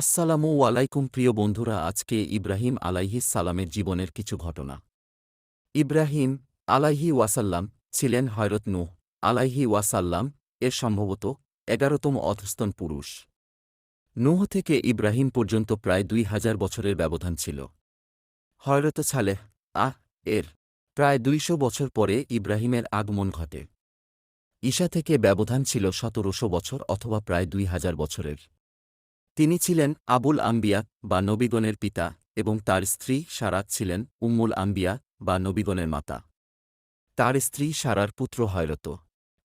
আসসালামু আলাইকুম প্রিয় বন্ধুরা, আজকে ইব্রাহিম আলাইহিস সালামের জীবনের কিছু ঘটনা। ইব্রাহিম আলাইহি ওয়াসাল্লাম ছিলেন হয়রত নূহ আলাইহি ওয়াসাল্লাম এর সম্ভবত এগারোতম অধস্তন পুরুষ। নূহ থেকে ইব্রাহিম পর্যন্ত প্রায় দুই হাজার বছরের ব্যবধান ছিল। হয়রত ছালেহ আহ এর প্রায় দুইশো বছর পরে ইব্রাহিমের আগমন ঘটে। ঈশা থেকে ব্যবধান ছিল সতেরোশো বছর অথবা প্রায় দুই হাজার বছরের। তিনি ছিলেন আবুল আম্বিয়া বা নবীগণের পিতা এবং তার স্ত্রী সারাত ছিলেন উম্মুল আম্বিয়া বা নবীগণের মাতা। তার স্ত্রী সারার পুত্র হয়রত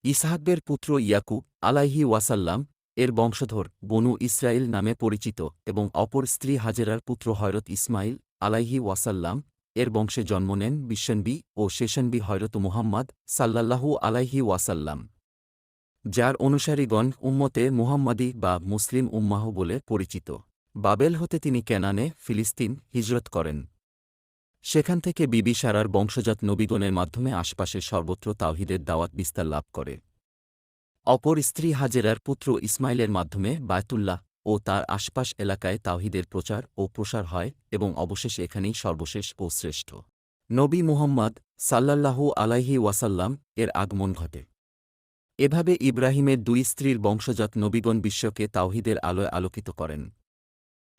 ইসহাকের পুত্র ইয়াকুব আলাইহি ওয়াসাল্লাম এর বংশধর বনু ইসরায়েল নামে পরিচিত এবং অপর স্ত্রী হাজেরার পুত্র হয়রত ইসমাইল আলাইহি ওয়াসাল্লাম এর বংশে জন্ম নেন বিশ্বনবী ও শেষনবী হয়রত মুহাম্মদ সাল্লাল্লাহু আলাইহি ওয়াসাল্লাম। যার অনুসারীগণ উম্মতে মুহাম্মাদি বা মুসলিম উম্মাহ বলে পরিচিত। বাবেল হতে তিনি কেনানে, ফিলিস্তিন হিজরত করেন। সেখান থেকে বিবি সারার বংশজাত নবীগণের মাধ্যমে আশপাশে সর্বত্র তাওহিদের দাওয়াত বিস্তার লাভ করে। অপর স্ত্রী হাজেরার পুত্র ইসমাইলের মাধ্যমে বায়তুল্লাহ ও তার আশপাশ এলাকায় তাওহিদের প্রচার ও প্রসার হয় এবং অবশেষে এখানেই সর্বশেষ ও শ্রেষ্ঠ। নবী মুহাম্মদ সাল্লাল্লাহু আলাইহি ওয়াসাল্লাম এর আগমন ঘটে। এভাবে ইব্রাহিমের দুই স্ত্রীর বংশজাত নবীগণ বিশ্বকে তাওহিদের আলোয় আলোকিত করেন।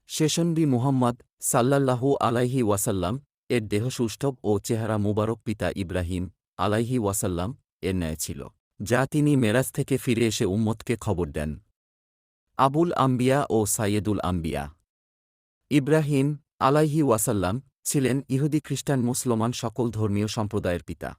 শেষনবী মুহাম্মদ সাল্লাল্লাহু আলাইহি ওয়াসাল্লাম এর দেহ সুষ্ঠব ও চেহারা মুবারক পিতা ইব্রাহিম আলাইহি ওয়াসাল্লাম এর ন্যায় ছিল, যা তিনি মেরাজ থেকে ফিরে এসে উম্মতকে খবর দেন। আবুল আম্বিয়া ও সাইয়েদুল আম্বিয়া। ইব্রাহিম আলাইহি ওয়াসাল্লাম ছিলেন ইহুদি খ্রিস্টান মুসলমান সকল ধর্মীয় সম্প্রদায়ের পিতা।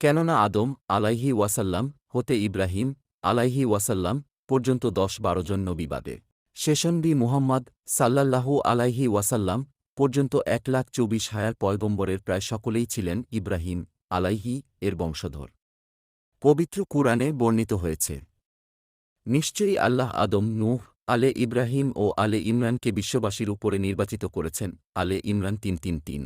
কেননা আদম আলাইহি ওয়াসাল্লাম হতে ইব্রাহিম আলাইহি ওয়াসাল্লাম পর্যন্ত দশ বারো জন নবীবাদে শেষনবী মুহাম্মদ সাল্লাল্লাহু আলাইহি ওয়াসাল্লাম পর্যন্ত এক লাখ চব্বিশ হায়ার পয়গম্বরের প্রায় সকলেই ছিলেন ইব্রাহিম আলাইহি এর বংশধর। পবিত্র কুরআনে বর্ণিত হয়েছে, নিশ্চয়ই আল্লাহ আদম, নূহ, আলে ইব্রাহিম ও আলে ইমরানকে বিশ্ববাসীর উপরে নির্বাচিত করেছেন। আলে ইমরান তিন তিন তিন।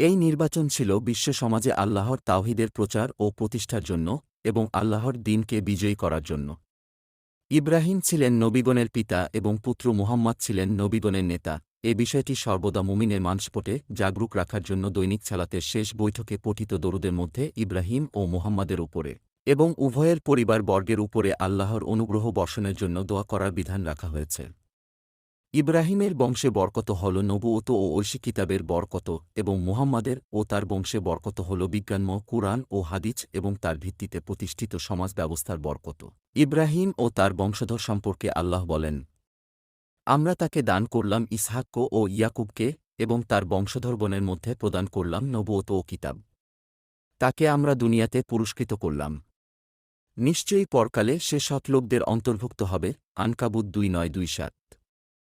এই নির্বাচন ছিল বিশ্ব সমাজে আল্লাহর তাওহিদের প্রচার ও প্রতিষ্ঠার জন্য এবং আল্লাহর দিনকে বিজয়ী করার জন্য। ইব্রাহিম ছিলেন নবীগণের পিতা এবং পুত্র মুহাম্মদ ছিলেন নবীগণের নেতা। এ বিষয়টি সর্বদা মুমিনের মানসপটে জাগরুক রাখার জন্য দৈনিক চালাতের শেষ বৈঠকে পঠিত দরুদের মধ্যে ইব্রাহিম ও মুহাম্মাদের উপরে। এবং উভয়ের পরিবার বর্গের উপরে আল্লাহর অনুগ্রহ বর্ষণের জন্য দোয়া করার বিধান রাখা হয়েছে। ইব্রাহিমের বংশে বরকত হল নবুয়ত ও ঐশী কিতাবের বরকত এবং মুহাম্মাদের ও তার বংশে বরকত হল বিজ্ঞানময় কুরআন ও হাদিজ এবং তার ভিত্তিতে প্রতিষ্ঠিত সমাজ ব্যবস্থার বরকত। ইব্রাহিম ও তার বংশধর সম্পর্কে আল্লাহ বলেন, আমরা তাকে দান করলাম ইসহাক্য ও ইয়াকুবকে এবং তার বংশধর বনের মধ্যে প্রদান করলাম নবুয়ত ও কিতাব। তাকে আমরা দুনিয়াতে পুরস্কৃত করলাম। নিশ্চয়ই পরকালে সে সৎ লোকদের অন্তর্ভুক্ত হবে। আনকাবুদ দুই নয় দুই সাত।